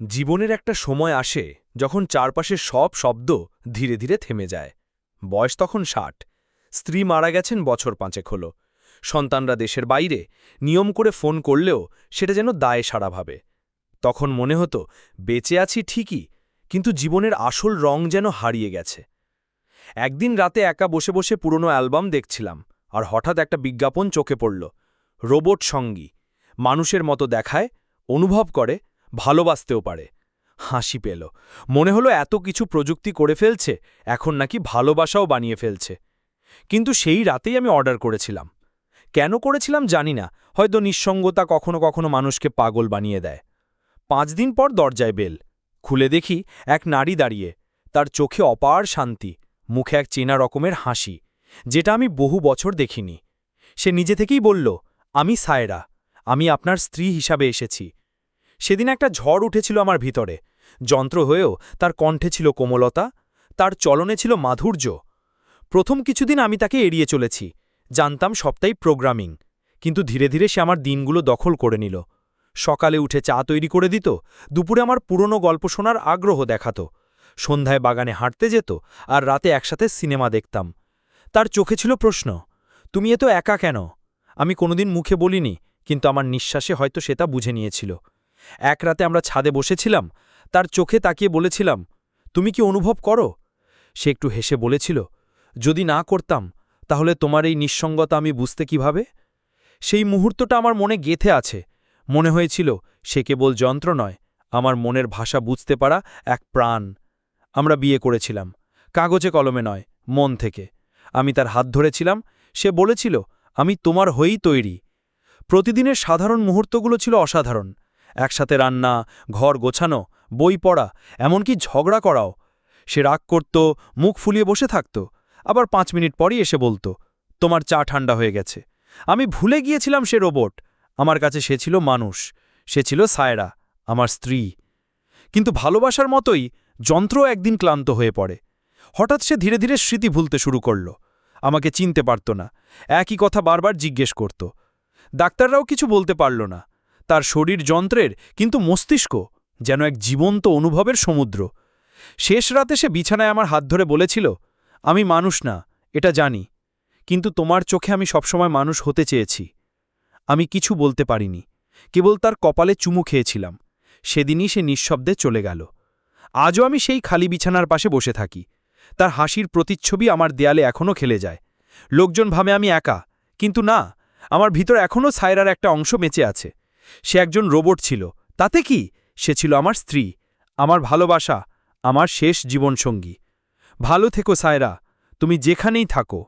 জীবনের একটা সময় আসে যখন চারপাশের সব শব্দ ধীরে ধীরে থেমে যায়। বয়স তখন ষাট। স্ত্রী মারা গেছেন বছর পাঁচেক হল। সন্তানরা দেশের বাইরে নিয়ম করে ফোন করলেও সেটা যেন দায়ে সারা ভাবে। তখন মনে হতো, বেঁচে আছি ঠিকই, কিন্তু জীবনের আসল রং যেন হারিয়ে গেছে। একদিন রাতে একা বসে বসে পুরনো অ্যালবাম দেখছিলাম, আর হঠাৎ একটা বিজ্ঞাপন চোখে পড়ল। রোবট সঙ্গী। মানুষের মতো দেখায়, অনুভব করে ভালোবাসতেও পারে। হাসি পেল। মনে হলো এত কিছু প্রযুক্তি করে ফেলছে, এখন নাকি ভালোবাসাও বানিয়ে ফেলছে। কিন্তু সেই রাতেই আমি অর্ডার করেছিলাম। কেন করেছিলাম জানি না, হয়তো নিঃসঙ্গতা কখনো কখনো মানুষকে পাগল বানিয়ে দেয়। পাঁচ দিন পর দরজায় বেল। খুলে দেখি এক নারী দাঁড়িয়ে, তার চোখে অপার শান্তি, মুখে এক চেনা রকমের হাসি, যেটা আমি বহু বছর দেখিনি। সে নিজে থেকেই বলল, আমি সায়রা, আমি আপনার স্ত্রী হিসাবে এসেছি সেদিন একটা ঝড় উঠেছিল আমার ভিতরে। যন্ত্র হয়েও তার কণ্ঠে ছিল কোমলতা, তার চলনে ছিল মাধুর্য। প্রথম কিছুদিন আমি তাকে এড়িয়ে চলেছি। জানতাম সবটাই প্রোগ্রামিং। কিন্তু ধীরে ধীরে সে আমার দিনগুলো দখল করে নিল। সকালে উঠে চা তৈরি করে দিত, দুপুরে আমার পুরনো গল্প শোনার আগ্রহ দেখাত। সন্ধ্যায় বাগানে হাঁটতে যেত আর রাতে একসাথে সিনেমা দেখতাম। তার চোখে ছিল প্রশ্ন, তুমি এত একা কেন? আমি কোনোদিন মুখে বলিনি, কিন্তু আমার নিঃশ্বাসে হয়তো সেটা বুঝে নিয়েছিল। এক রাতে আমরা ছাদে বসেছিলাম, তার চোখে তাকিয়ে বলেছিলাম, তুমি কি অনুভব করো? সে একটু হেসে বলেছিল, যদি না করতাম, তাহলে তোমার এই নিঃসঙ্গতা আমি বুঝতে কীভাবে? সেই মুহূর্তটা আমার মনে গেথে আছে, মনে হয়েছিল সে কেবল যন্ত্র নয়, আমার মনের ভাষা বুঝতে পারা এক প্রাণ। আমরা বিয়ে করেছিলাম, কাগজে কলমে নয়, মন থেকে। আমি তার হাত ধরেছিলাম, সে বলেছিল, আমি তোমার হয়েই তৈরি। প্রতিদিনের সাধারণ মুহূর্তগুলো ছিল অসাধারণ একসাথে রান্না, ঘর গোছানো, বই পড়া, এমনকি ঝগড়া করাও। সে রাগ করত, মুখ ফুলিয়ে বসে থাকত, আবার পাঁচ মিনিট পরই এসে বলতো, তোমার চা ঠান্ডা হয়ে গেছে। আমি ভুলে গিয়েছিলাম সে রোবট। আমার কাছে সে ছিল মানুষ। সে ছিল সায়রা, আমার স্ত্রী। কিন্তু ভালোবাসার মতোই যন্ত্র একদিন ক্লান্ত হয়ে পড়ে। হঠাৎ সে ধীরে ধীরে স্মৃতি ভুলতে শুরু করল। আমাকে চিনতে পারত না। একই কথা বারবার জিজ্ঞেস করত। ডাক্তাররাও কিছু বলতে পারল না। তার শরীর যন্ত্রের, কিন্তু মস্তিষ্ক যেন এক জীবন্ত অনুভবের সমুদ্র। শেষ রাতে সে বিছানায় আমার হাত ধরে বলেছিল, আমি মানুষ না, এটা জানি, কিন্তু তোমার চোখে আমি সবসময় মানুষ হতে চেয়েছি। আমি কিছু বলতে পারিনি, কেবল তার কপালে চুমু খেয়েছিলাম। সেদিনই সে নিঃশব্দে চলে গেল। আজও আমি সেই খালি বিছানার পাশে বসে থাকি। তার হাসির প্রতিচ্ছবি আমার দেয়ালে এখনও খেলে যায়। লোকজন ভাবে আমি একা, কিন্তু না, আমার ভিতর এখনও সায়রার একটা অংশ বেঁচে আছে। সে একজন রোবট ছিল। তাতে কি? সে ছিল আমার স্ত্রী, আমার ভালোবাসা, আমার শেষ জীবনসঙ্গী। ভালো থেকো সায়রা, তুমি যেখানেই থাকো।